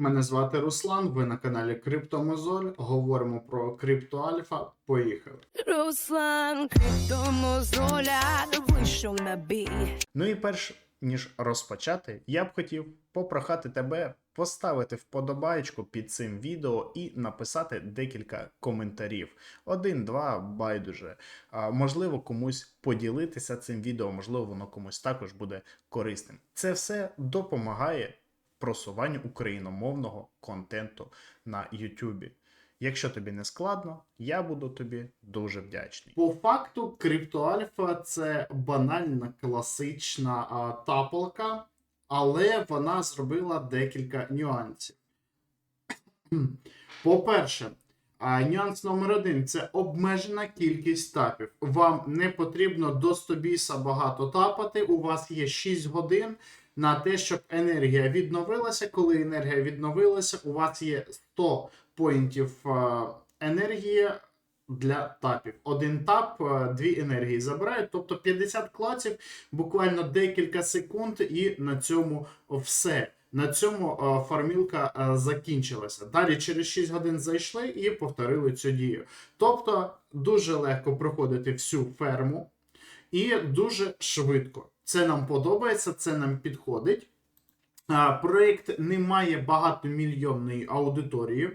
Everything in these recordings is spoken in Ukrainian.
Мене звати Руслан. Ви на каналі Криптомозоль. Говоримо про криптоальфа. Поїхали. Руслан Криптомозоля вийшов на бій. Ну і перш ніж розпочати, я б хотів попрохати тебе поставити вподобайку під цим відео і написати декілька коментарів. Один, два, байдуже. А, можливо, комусь поділитися цим відео, можливо, воно комусь також буде корисним. Це все допомагає просуванню україномовного контенту на YouTube. Якщо тобі не складно, я буду тобі дуже вдячний. По факту, криптоальфа це банальна класична а, тапалка, але вона зробила декілька нюансів. По-перше, нюанс номер один це обмежена кількість тапів. Вам не потрібно до 100 біса багато тапати. У вас є 6 годин на те, щоб енергія відновилася. Коли енергія відновилася, у вас є 100 поінтів е, енергії для тапів. Один тап, е, дві енергії забирають, тобто 50 клаців, буквально декілька секунд, і на цьому все. На цьому е, фармілка закінчилася. Далі через 6 годин зайшли і повторили цю дію. Тобто дуже легко проходити всю ферму і дуже швидко. Це нам подобається, це нам підходить. Проєкт не має багатомільйонної аудиторії.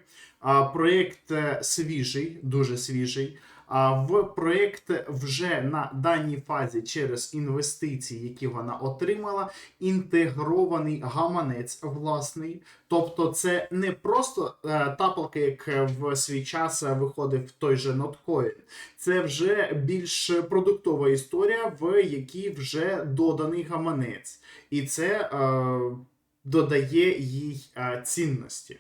Проєкт е, свіжий, дуже свіжий. А в проєкт вже на даній фазі через інвестиції, які вона отримала, інтегрований гаманець власний. Тобто, це не просто е, тапалка, як в свій час виходив той же Notcoin. Це вже більш продуктова історія, в якій вже доданий гаманець, і це е, додає їй е, цінності.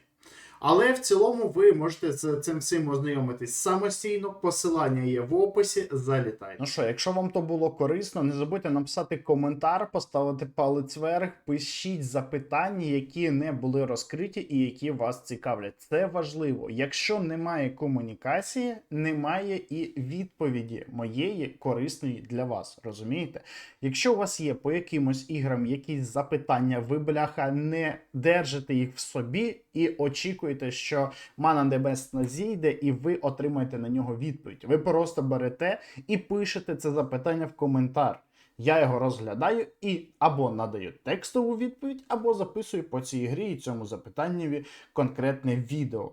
Але в цілому ви можете з цим всім ознайомитись самостійно. Посилання є в описі. Залітайте. Ну що, якщо вам то було корисно, не забудьте написати коментар, поставити палець вверх, пишіть запитання, які не були розкриті і які вас цікавлять. Це важливо. Якщо немає комунікації, немає і відповіді моєї корисної для вас. Розумієте? Якщо у вас є по якимось іграм якісь запитання, ви бляха не держите їх в собі і очікуєте, що Мана Небесна зійде, і ви отримаєте на нього відповідь. Ви просто берете і пишете це запитання в коментар. Я його розглядаю і або надаю текстову відповідь, або записую по цій грі і цьому запитанню конкретне відео.